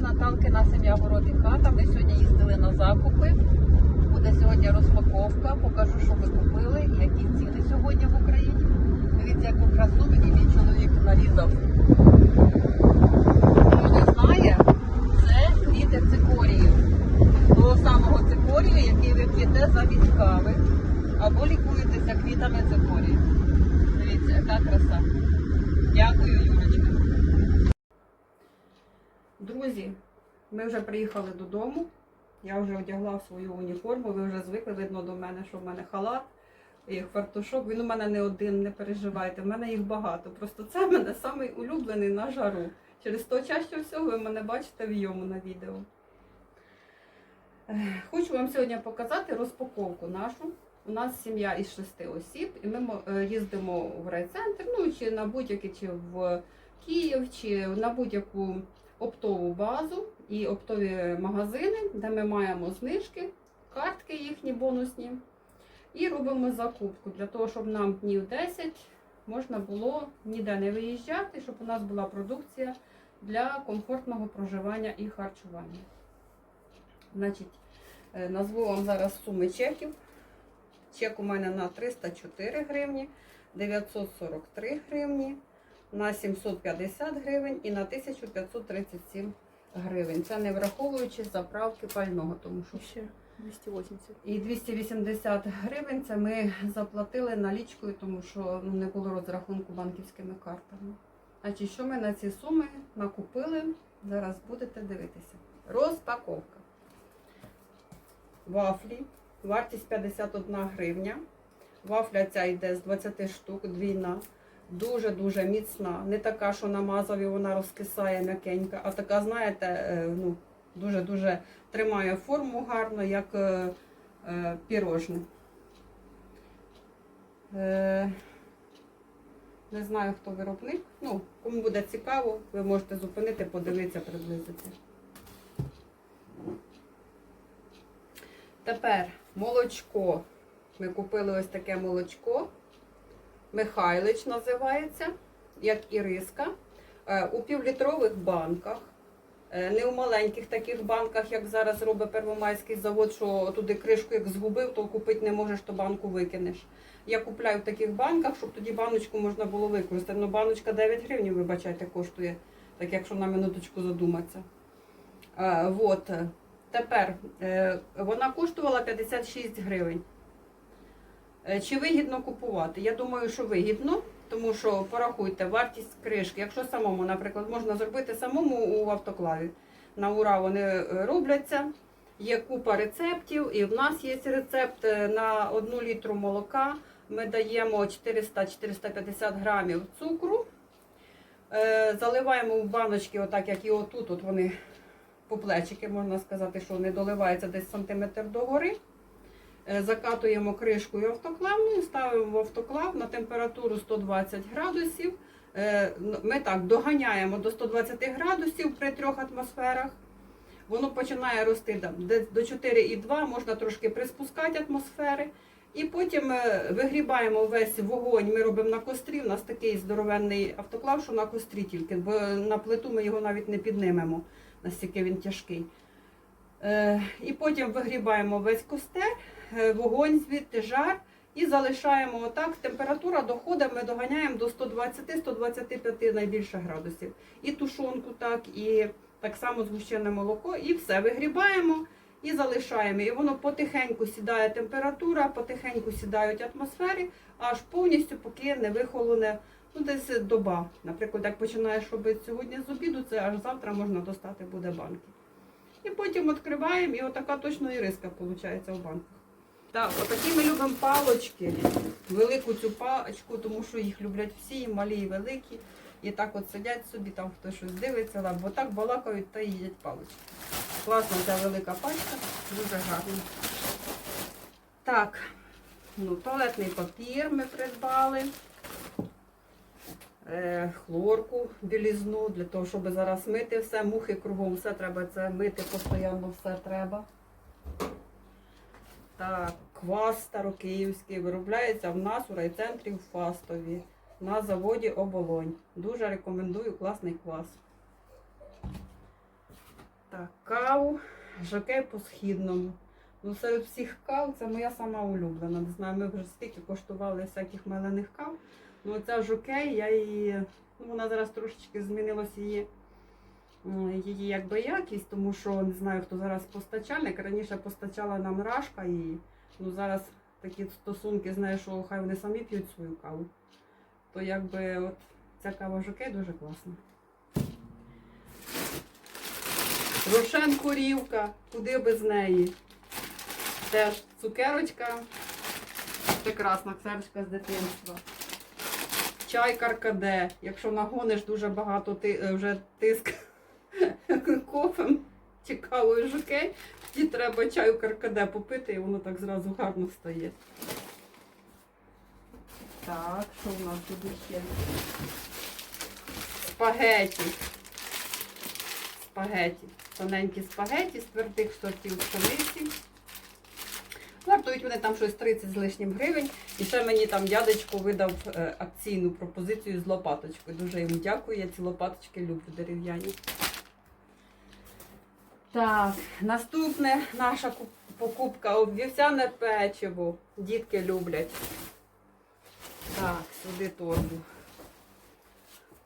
каналі Наталкина сім'я город і хата. Ми сьогодні їздили на закупи. Буде сьогодні розпаковка. Покажу, що ми купили які ціни сьогодні в Україні. Дивіться, яку красу мені мій чоловік нарізав. Хто не знає, це квіти цикорії. Того самого цикорію, який ви п'єте замість кави. Або лікуєтеся квітами цикорії. Дивіться, яка краса. Дякую, Друзі, ми вже приїхали додому. Я вже одягла свою уніформу, ви вже звикли, видно до мене, що в мене халат і фартушок. Він у мене не один, не переживайте, в мене їх багато. Просто це в мене самий улюблений на жару. Через то чаще всього ви мене бачите в йому на відео. Хочу вам сьогодні показати розпаковку нашу. У нас сім'я із шести осіб, і ми е, їздимо в райцентр, ну чи на будь-який, чи в Київ, чи на будь-яку оптову базу і оптові магазини, де ми маємо знижки, картки їхні бонусні. І робимо закупку для того, щоб нам днів 10 можна було ніде не виїжджати, щоб у нас була продукція для комфортного проживання і харчування. Значить, е, назву вам зараз суми чеків. Чек у мене на 304 гривні, 943 гривні, на 750 гривень і на 1537 гривень. Це не враховуючи заправки пального, тому що Ще 280. і 280 гривень це ми заплатили налічкою, тому що ну, не було розрахунку банківськими картами. Значить, що ми на ці суми накупили, зараз будете дивитися. Розпаковка. Вафлі. Вартість 51 гривня. Вафля ця йде з 20 штук, двійна. Дуже-дуже міцна. Не така, що намазав і вона розкисає м'якенька, а така, знаєте, е, ну, дуже-дуже тримає форму гарно, як е, е, пірожне. Е, не знаю, хто виробник. Ну, кому буде цікаво, ви можете зупинити, подивитися, приблизити. Тепер молочко. Ми купили ось таке молочко. Михайлич називається, як іриска. Е, У півлітрових банках. Е, Не у маленьких таких банках, як зараз робить Первомайський завод, що туди кришку як згубив, то купити не можеш, то банку викинеш. Я купляю в таких банках, щоб тоді баночку можна було використати. Ну, баночка 9 гривень, вибачайте, коштує, так якщо на минуточку задуматися. Е, вот. Тепер вона коштувала 56 гривень. Е, Чи вигідно купувати? Я думаю, що вигідно, тому що порахуйте вартість кришки. Якщо самому, наприклад, можна зробити самому у автоклаві. На ура вони е, робляться. Є купа рецептів, і в нас є рецепт е, на 1 літру молока. Ми даємо 400-450 грамів цукру. Заливаємо в баночки, отак як і отут, от вони по плечики, можна сказати, що вони доливаються десь сантиметр догори. Е, Закатуємо кришкою автоклавною, ставимо в автоклав на температуру 120 градусів. Е, Ми так доганяємо до 120 градусів при трьох атмосферах. Воно починає рости до 4,2, можна трошки приспускати атмосфери. І потім е, вигрібаємо весь вогонь. Ми робимо на кострі. У нас такий здоровенний автоклав, що на кострі тільки, бо на плиту ми його навіть не піднимемо, настільки він тяжкий. Е, І потім вигрібаємо весь костер, е, вогонь звідти жар і залишаємо отак. Температура доходить, ми доганяємо до 120-125 найбільше градусів. І тушонку так, і так само згущене молоко, і все вигрібаємо і залишаємо. І воно потихеньку сідає температура, потихеньку сідають атмосфери, аж повністю поки не вихолоне. Ну, десь доба. Наприклад, як починаєш робити сьогодні з обіду, це аж завтра можна достати буде банки. І потім відкриваємо, і отака точно іриска виходить в банках. Так, отакі ми любимо палочки. Велику цю палочку, тому що їх люблять всі, і малі, і великі. І так от сидять собі, там хтось щось дивиться, да, бо так балакають та їдять палочки. Класна ця велика пачка, дуже гарна. Так, ну, туалетний папір ми придбали. Е, хлорку, білізну, для того, щоб зараз мити все, мухи кругом, все треба це мити, постійно все треба. Так, квас старокиївський виробляється в нас у райцентрі в Фастові на заводі Оболонь. Дуже рекомендую класний квас. Так, каву, жокей по східному. Ну, серед всіх кав це моя сама улюблена. Не знаю, ми вже стільки коштували всяких мелених кав. Ну, ця жокей, я її. Ну, вона зараз трошечки змінилась її, її якби якість, тому що не знаю, хто зараз постачальник. Раніше постачала нам рашка і ну, зараз такі стосунки, знаю, що хай вони самі п'ють свою каву. То якби от ця кава жокей дуже класна. Рошен корівка, куди без неї. Теж цукерочка, прекрасна цукерочка з дитинства. Чай каркаде. Якщо нагониш дуже багато ти, е, вже тиск кофем чи кавою жокей, тоді треба чаю каркаде попити, і воно так зразу гарно стає. Так, що в нас буде ще? Спагеті. Спагеті. Тоненькі спагеті з твердих сортів пшениці. Вартують вони там щось 30 з лишнім гривень. І ще мені там дядечко видав е, акційну пропозицію з лопаточкою. Дуже йому дякую. Я ці лопаточки люблю дерев'яні. Так, наступне наша покупка вівсяне печиво. Дітки люблять. Так, сюди торбу.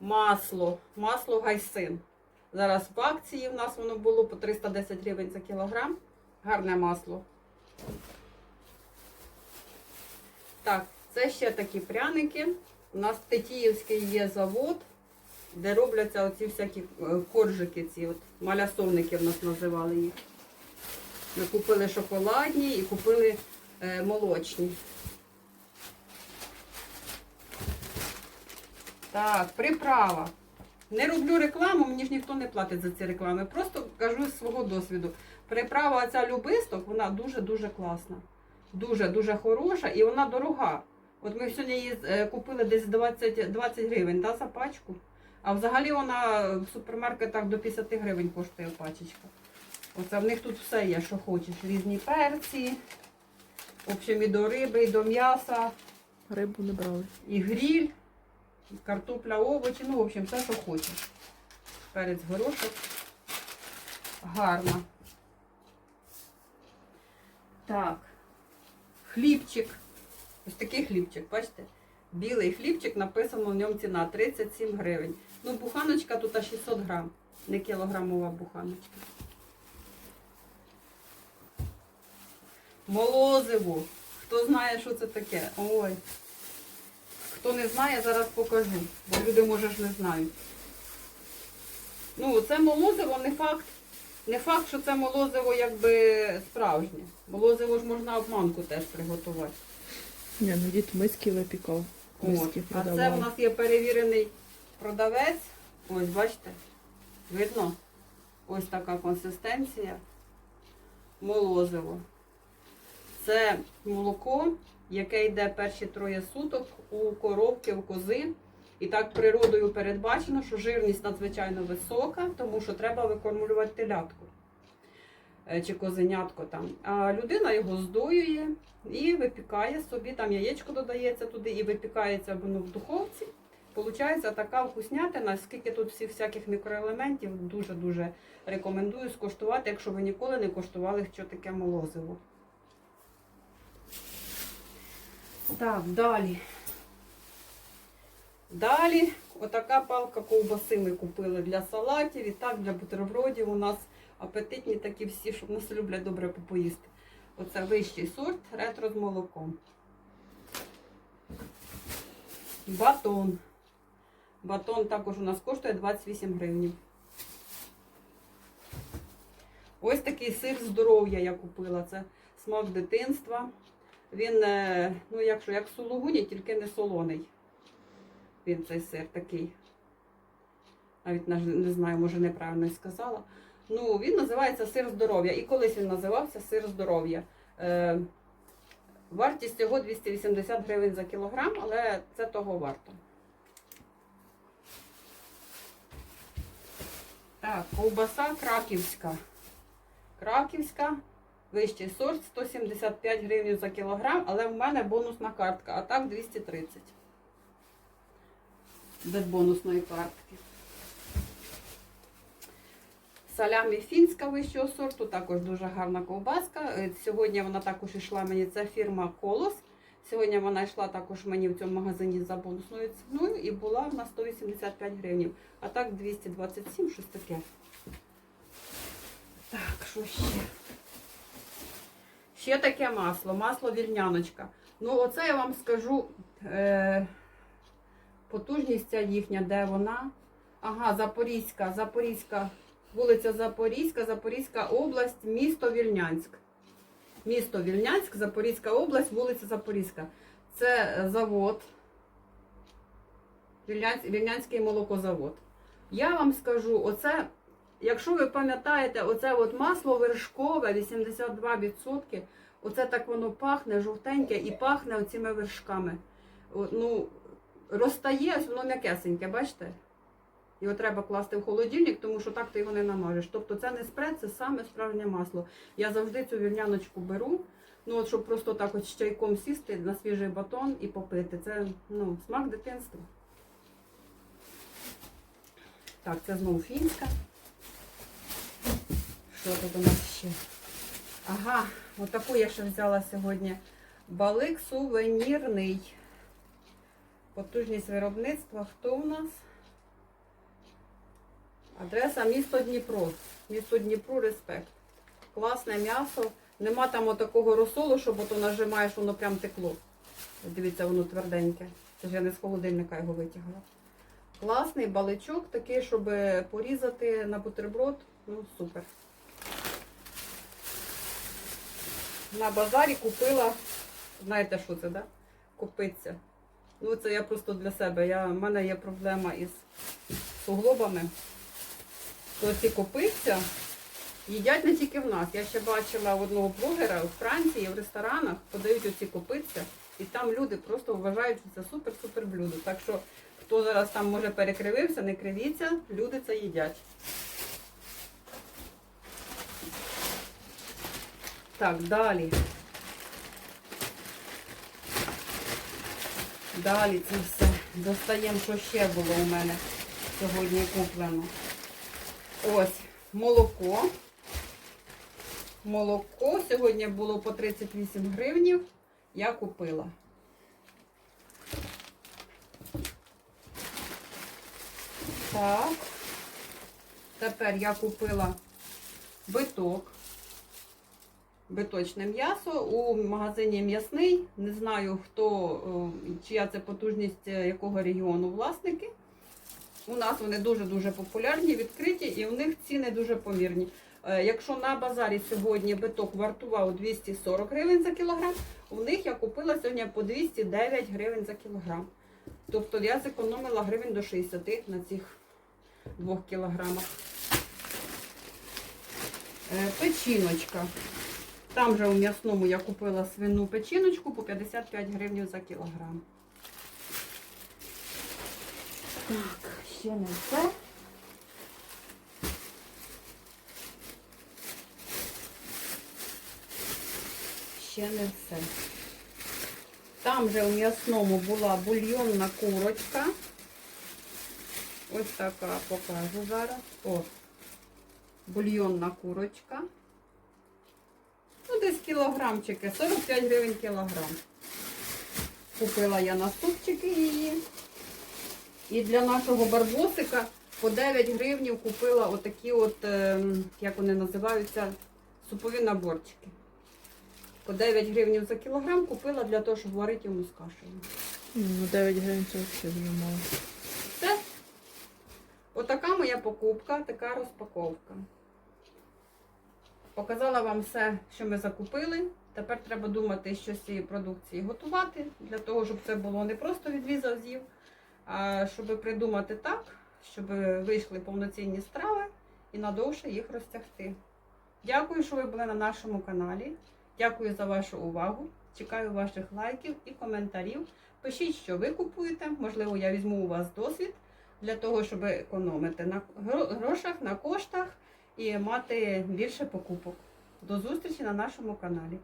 Масло. Масло гайсин. Зараз в акції в нас воно було по 310 гривень за кілограм. Гарне масло. Так, це ще такі пряники. У нас Тетіївський є завод, де робляться оці всякі е, коржики, ці от малясовники в нас називали їх. Ми купили шоколадні і купили е, молочні. Так, приправа. Не роблю рекламу, мені ж ніхто не платить за ці реклами. Просто кажу з свого досвіду. Приправа ця любисток, вона дуже-дуже класна. Дуже-дуже хороша і вона дорога. От ми сьогодні її е, купили десь 20, 20 гривень да, за пачку. А взагалі вона в супермаркетах до 50 гривень коштує пачечка. Оце в них тут все є, що хочеш. Різні перці, в общем, і до риби, і до м'яса, Рибу не брали. і гріль, і картопля, овочі, ну, в общем, все, що хочеш. Перець горошок. Гарно. Так. Хлібчик. Ось такий хлібчик, бачите? Білий хлібчик, написано в ньому ціна 37 гривень. Ну, буханочка тут аж 600 грам, не кілограмова буханочка. Молозиво. Хто знає, що це таке? Ой. Хто не знає, зараз покажу, бо люди, може, ж не знають. Ну, це молозиво не факт. Не факт, що це молозиво якби справжнє. Молозиво ж можна обманку теж приготувати. Ні, ну дід миски випікав. От. Миски А це в нас є перевірений продавець. Ось, бачите, видно? Ось така консистенція. Молозиво. Це молоко, яке йде перші троє суток у коровки, у кози. І так природою передбачено, що жирність надзвичайно висока, тому що треба викормлювати телятку е, чи козенятко там. А людина його здоює і випікає собі, там яєчко додається туди і випікається воно в духовці. Получається така вкуснятина, скільки тут всіх всяких мікроелементів, дуже-дуже рекомендую скуштувати, якщо ви ніколи не коштували, що таке молозиво. Так, далі. Далі, отака палка ковбаси ми купили для салатів і так для бутербродів. У нас апетитні такі всі, що нас люблять добре попоїсти. Оце вищий сорт ретро з молоком. Батон. Батон також у нас коштує 28 гривень. Ось такий сир здоров'я я купила. Це смак дитинства. Він, е, ну якщо як сулугуні, тільки не солоний. Він цей сир такий. Навіть не знаю, може неправильно й сказала. Ну, він називається сир здоров'я. І колись він називався сир здоров'я. Е, вартість його 280 гривень за кілограм, але це того варто. Так, ковбаса краківська. Краківська, вищий сорт 175 гривень за кілограм, але в мене бонусна картка, а так 230. Без бонусної картки. Салямі фінська вищого сорту, також дуже гарна ковбаска. Е, Сьогодні вона також йшла мені, це фірма Колос. Сьогодні вона йшла також мені в цьому магазині за бонусною ціною і була на 185 гривень. А так 227, щось таке. Так, що ще? Ще таке масло, масло вільняночка. Ну, оце я вам скажу. Е, потужність ця їхня, де вона? Ага, Запорізька, Запорізька, вулиця Запорізька, Запорізька область, місто Вільнянськ. Місто Вільнянськ, Запорізька область, вулиця Запорізька. Це е, завод. Вільнянський молокозавод. Я вам скажу, оце, якщо ви пам'ятаєте, оце от масло вершкове 82%, оце так воно пахне, жовтеньке і пахне оціми вершками. Ну, розтає, ось воно м'якесеньке, бачите? Його треба класти в холодильник, тому що так ти його не намажеш. Тобто це не спред, це саме справжнє масло. Я завжди цю вівняночку беру, ну от щоб просто так от з чайком сісти на свіжий батон і попити. Це ну, смак дитинства. Так, це знову фінська. Що тут у нас ще? Ага, отаку я ще взяла сьогодні. Балик сувенірний. Потужність виробництва. Хто у нас? Адреса місто Дніпро. Місто Дніпро, респект. Класне м'ясо. Нема там отакого розсолу, щоб ото нажимаєш, воно прям текло. Дивіться, воно тверденьке. Це ж я не з холодильника його витягла. Класний баличок, такий, щоб порізати на бутерброд. Ну, супер. На базарі купила, знаєте, що це, да? Купиться. Ну, це я просто для себе. Я, в мене є проблема із суглобами. То ці копиця їдять не тільки в нас. Я ще бачила одного блогера у Франції в ресторанах, подають оці копиця, і там люди просто вважають, що це супер-супер блюдо. Так що, хто зараз там може перекривився, не кривіться, люди це їдять. Так, далі. Далі це все. Достаємо, що ще було у мене сьогодні куплено. Ось молоко. Молоко сьогодні було по 38 гривнів. Я купила. Так. Тепер я купила биток. Биточне м'ясо у магазині м'ясний. Не знаю, хто, чия це потужність е, якого регіону власники. У нас вони дуже-дуже популярні, відкриті і у них ціни дуже помірні. Е, Якщо на базарі сьогодні биток вартував 240 гривень за кілограм, у них я купила сьогодні по 209 гривень за кілограм. Тобто я зекономила гривень до 60 на цих 2 кілограмах. Е, Печіночка. Там же у м'ясному я купила свину печіночку по 55 гривень за кілограм. Так, ще не все. Ще не все. Там же у м'ясному була бульйонна курочка. Ось така покажу зараз. О, бульйонна курочка. Кілограмчики, 45 гривень кілограм. Купила я на супчики її. І для нашого барбосика по 9 гривнів купила отакі от, ем, як вони називаються, супові наборчики. По 9 гривнів за кілограм купила для того, щоб варити йому з кашею. Ну, 9 гривень це взагалі дуже мало. Все. Отака моя покупка, така розпаковка. Показала вам все, що ми закупили. Тепер треба думати, що з цієї продукції готувати, для того, щоб це було не просто відрізав з'їв, а щоб придумати так, щоб вийшли повноцінні страви і надовше їх розтягти. Дякую, що ви були на нашому каналі. Дякую за вашу увагу. Чекаю ваших лайків і коментарів. Пишіть, що ви купуєте. Можливо, я візьму у вас досвід для того, щоб економити на грошах, на коштах і мати більше покупок. До зустрічі на нашому каналі.